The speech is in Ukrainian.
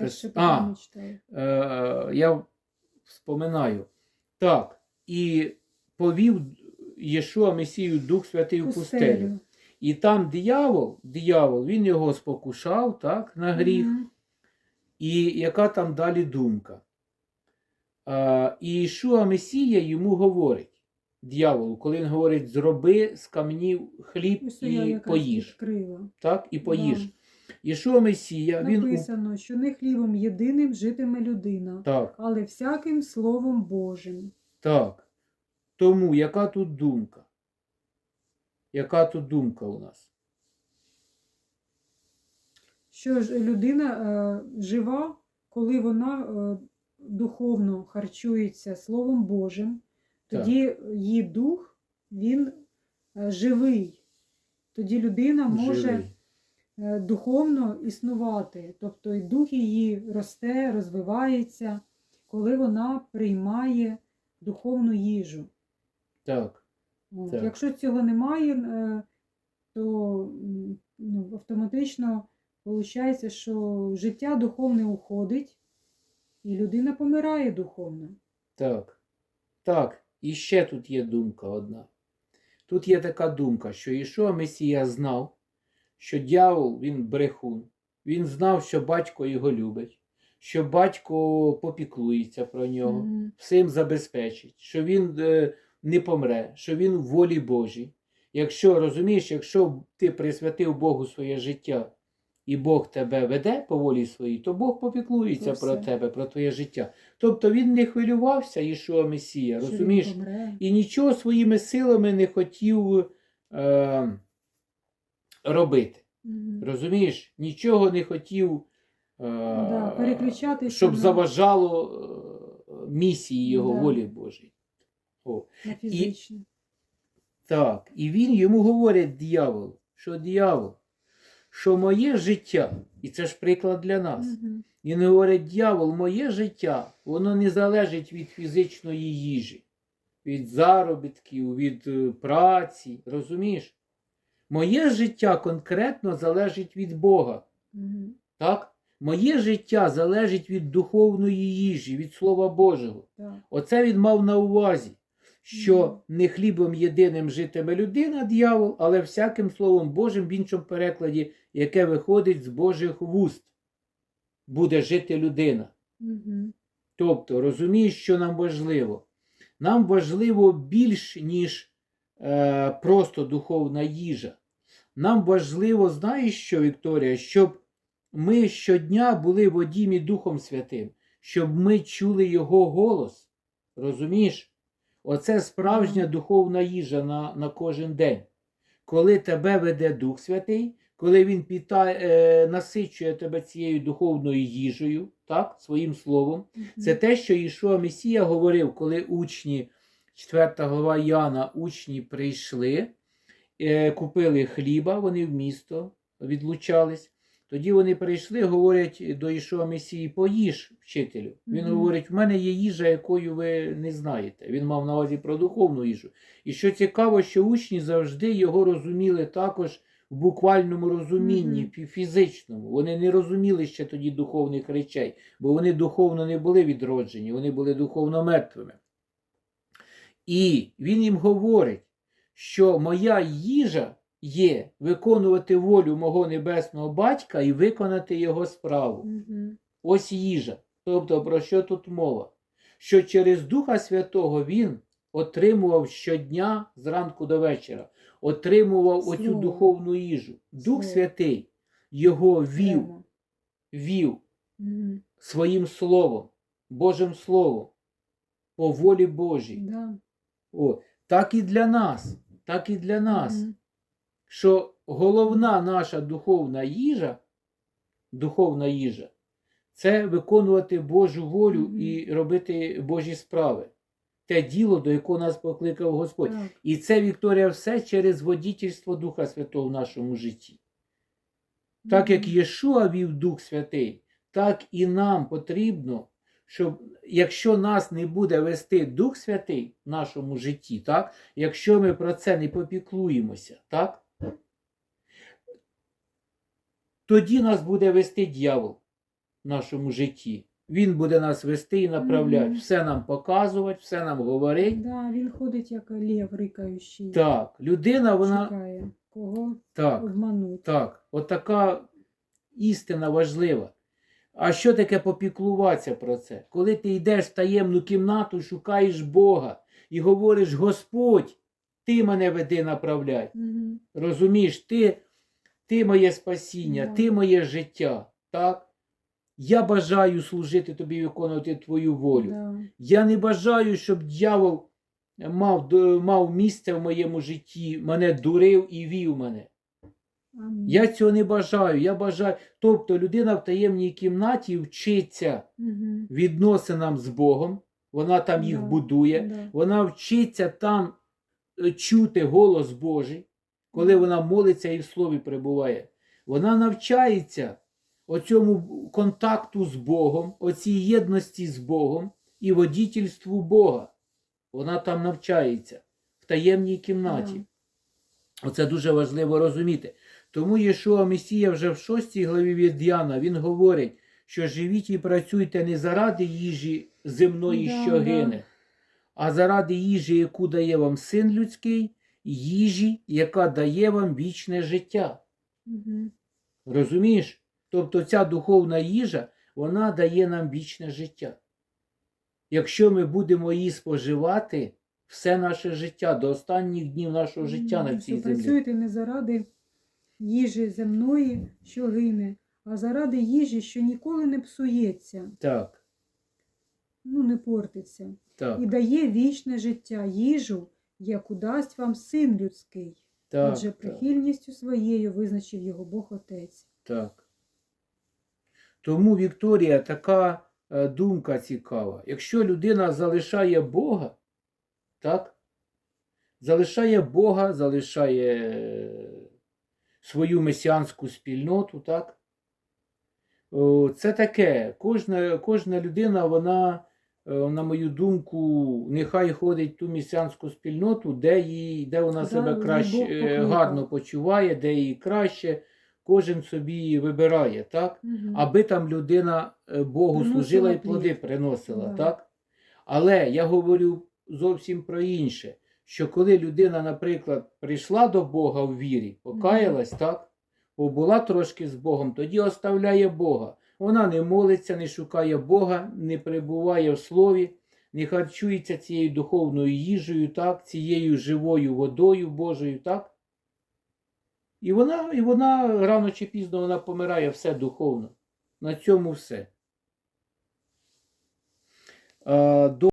Перше А, питання е, я вспоминаю. Так, і повів Єшуа Месію Дух Святий в пустелю. І там диявол, диявол, він його спокушав так, на гріх. Мгм. І яка там далі думка? А, і Ішуа Месія йому говорить, дьяволу, коли він говорить, зроби з камнів хліб і поїж. Так, і поїж. Да. Ішуа Месія, він Написано, що не хлібом єдиним житиме людина, так, але всяким словом Божим. так. Тому яка тут думка? Яка тут думка у нас? Що ж людина е, жива, коли вона е, духовно харчується Словом Божим, Так. тоді її дух він е, живий. Тоді людина може Живий. Е, духовно існувати. Тобто і дух її росте, розвивається, коли вона приймає духовну їжу. Так, От. Так. Якщо цього немає, е, то ну, автоматично виходить, що життя духовне уходить, і людина помирає духовно. так. Так, і ще тут є думка одна. Тут є така думка, що Ішуа Месія знав, що дьявол він брехун. Він знав, що батько його любить, що батько попіклується про нього, всім забезпечить, що він е, не помре, що він в волі Божій. Якщо розумієш, якщо ти присвятив Богу своє життя, і Бог тебе веде по волі своїй, то Бог попіклується Про про тебе, про твоє життя. Тобто він не хвилювався, Ішуа Месія, розумієш? і нічого своїми силами не хотів е, робити. Мгм. Розумієш? Нічого не хотів, е, Да, переключатися щоб на- заважало е, місії його Да. волі Божій. О. На. Так, і він йому говорить диявол, що диявол, що моє життя, і це ж приклад для нас. Мгм. Він говорить, дьявол, моє життя, воно не залежить від фізичної їжі, від заробітків, від е, праці. Розумієш? Моє життя конкретно залежить від Бога. Мгм. Так? Моє життя залежить від духовної їжі, від Слова Божого. Так. Оце він мав на увазі, що Мгм. не хлібом єдиним житиме людина, дьявол, але всяким Словом Божим в іншому перекладі, яке виходить з Божих вуст, буде жити людина. Мгм. Тобто, розумієш, що нам важливо? Нам важливо більш, ніж е, просто духовна їжа. Нам важливо, знаєш що, Вікторія, щоб ми щодня були водімі Духом Святим, щоб ми чули Його голос. Розумієш? Оце справжня духовна їжа на, на кожен день. Коли тебе веде Дух Святий, коли Він питає, е, насичує тебе цією духовною їжею, так, своїм словом. Це те, що Ішуа Месія говорив, коли учні, 4 глава Яна, учні прийшли, купили хліба, вони в місто відлучались. Тоді вони прийшли, говорять до Ішуа Месії, поїж, вчителю. Він Мгм. говорить, в мене є їжа, якою ви не знаєте. Він мав на увазі про духовну їжу. І що цікаво, що учні завжди його розуміли також в буквальному розумінні, Мгм. фі- фізичному. Вони не розуміли ще тоді духовних речей, бо вони духовно не були відроджені, вони були духовно мертвими. І він їм говорить, що моя їжа є виконувати волю мого небесного батька і виконати його справу. Мгм. Ось їжа. Тобто, про що тут мова? Що через Духа Святого він отримував щодня зранку до вечора, отримував оцю духовну їжу. Дух Слово. Святий його вів, вів Мгм. своїм словом, Божим Словом, по волі Божій. Да. О, так і для нас, так і для нас, Мгм. що головна наша духовна їжа, духовна їжа, це виконувати Божу волю Мгм. і робити Божі справи. Те діло, до якого нас покликав Господь. Так. І це, Вікторія, все через водітельство Духа Святого в нашому житті. Так як Єшуа вів Дух Святий, так і нам потрібно, щоб якщо нас не буде вести Дух Святий в нашому житті, так, якщо ми про це не попіклуємося, так, тоді нас буде вести дьявол. в нашому житті. Він буде нас вести і направляти, Мгм. все нам показувати, все нам говорити. Да, він ходить як лев рикаючий. Так, людина, вона Шукає, кого так, обманути. так, от така істина важлива. А що таке попіклуватися про це? Коли ти йдеш в таємну кімнату, шукаєш Бога і говориш: Господь, ти мене веди, направляй. Угу. Розумієш, ти, ти моє спасіння, Да. ти моє життя. Так? Я бажаю служити тобі, виконувати твою волю. Да. Я не бажаю, щоб дьявол мав, мав місце в моєму житті, мене дурив і вів мене. Амінь. Я цього не бажаю. Я бажаю. Тобто людина в таємній кімнаті вчиться Мгм. відносинам з Богом, вона там їх Да. будує, Да. вона вчиться там е, чути голос Божий, коли вона молиться і в слові перебуває. Вона навчається оцьому контакту з Богом, оцій єдності з Богом і водітельству Бога. Вона там навчається в таємній кімнаті. Да. Оце дуже важливо розуміти. Тому Єшуа Месія вже в 6 главі від Яна він говорить, що живіть і працюйте не заради їжі земної, Да, що да. гине, а заради їжі, яку дає вам син людський, їжі, яка дає вам вічне життя. Мгм. Розумієш? Тобто ця духовна їжа, вона дає нам вічне життя. Якщо ми будемо її споживати все наше життя до останніх днів нашого життя на Мгм. цій землі. Працюйте не заради їжі земної, що гине, а заради їжі, що ніколи не псується, Так, ну не портиться. так, І дає вічне життя, їжу, яку дасть вам син людський. так, Адже так, прихильністю своєю визначив його Бог Отець. так. Тому, Вікторія, така е, думка цікава. Якщо людина залишає Бога, так? Залишає Бога, залишає е, свою месіанську спільноту, так? Це таке. Кожна, кожна людина, вона, е, на мою думку, нехай ходить в ту месіанську спільноту, де, їй, де вона Да, себе краще, е, гарно почуває, де їй краще. Кожен собі вибирає, так? Мгм. аби там людина е, Богу Приносила служила і плоди приносила, Да. так? Але я говорю зовсім про інше, що коли людина, наприклад, прийшла до Бога в вірі, покаялась, так? Побула трошки з Богом, тоді оставляє Бога. Вона не молиться, не шукає Бога, не перебуває в слові, не харчується цією духовною їжею, так? цією живою водою Божою, так? І вона, і вона рано чи пізно вона помирає все духовно. На цьому все. Е, До